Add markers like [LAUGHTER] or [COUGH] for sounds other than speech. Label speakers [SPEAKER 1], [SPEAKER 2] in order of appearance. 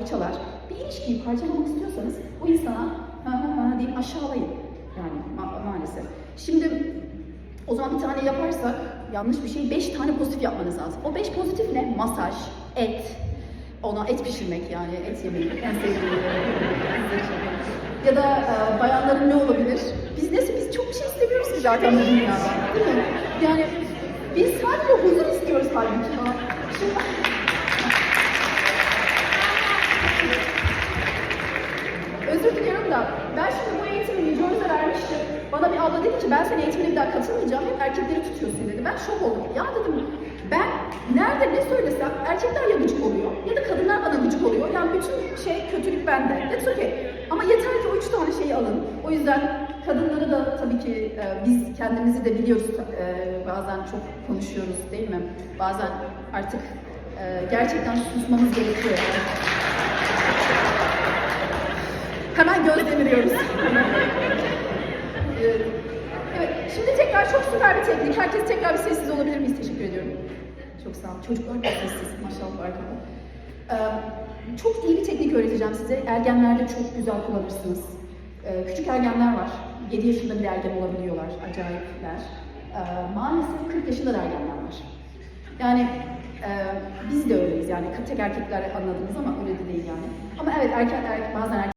[SPEAKER 1] parçalar. Bir ilişkiyi parçalamak istiyorsanız o insana ha ha ha deyip aşağılayın. Yani ma- maalesef. Şimdi o zaman bir tane yaparsak yanlış bir şey beş tane pozitif yapmanız lazım. O beş pozitif ne? Masaj, et, ona et pişirmek yani et yemeği [LAUGHS] en sevdiğim. ya da e, bayanların ne olabilir? Biz neyse biz çok bir şey istemiyoruz ki zaten. Değil mi? Yani biz sadece huzur istiyoruz halbuki. Özür diliyorum da ben şimdi bu eğitimi Yüce vermiştim. Bana bir abla dedi ki ben senin eğitimine bir daha katılmayacağım. Hep erkekleri tutuyorsun dedi. Ben şok oldum. Ya dedim ben nerede ne söylesem erkekler ya gıcık oluyor ya da kadınlar bana gıcık oluyor. Yani bütün şey kötülük bende. That's okay. Ama yeter ki o üç tane şeyi alın. O yüzden kadınları da tabii ki e, biz kendimizi de biliyoruz. E, bazen çok konuşuyoruz değil mi? Bazen artık e, gerçekten susmamız gerekiyor. Yani. Hemen gözlemliyoruz. evet. şimdi tekrar çok süper bir teknik. Herkes tekrar bir sessiz olabilir miyiz? Teşekkür ediyorum. Çok sağ olun. Çocuklar da sessiz. Maşallah arkada. Ee, çok iyi bir teknik öğreteceğim size. Ergenlerde çok güzel kullanırsınız. Ee, küçük ergenler var. 7 yaşında bile ergen olabiliyorlar. Acayipler. Ee, maalesef 40 yaşında da ergenler var. Yani e, biz de öyleyiz yani tek erkekler anladınız ama öyle de değil yani. Ama evet erkekler bazen erkekler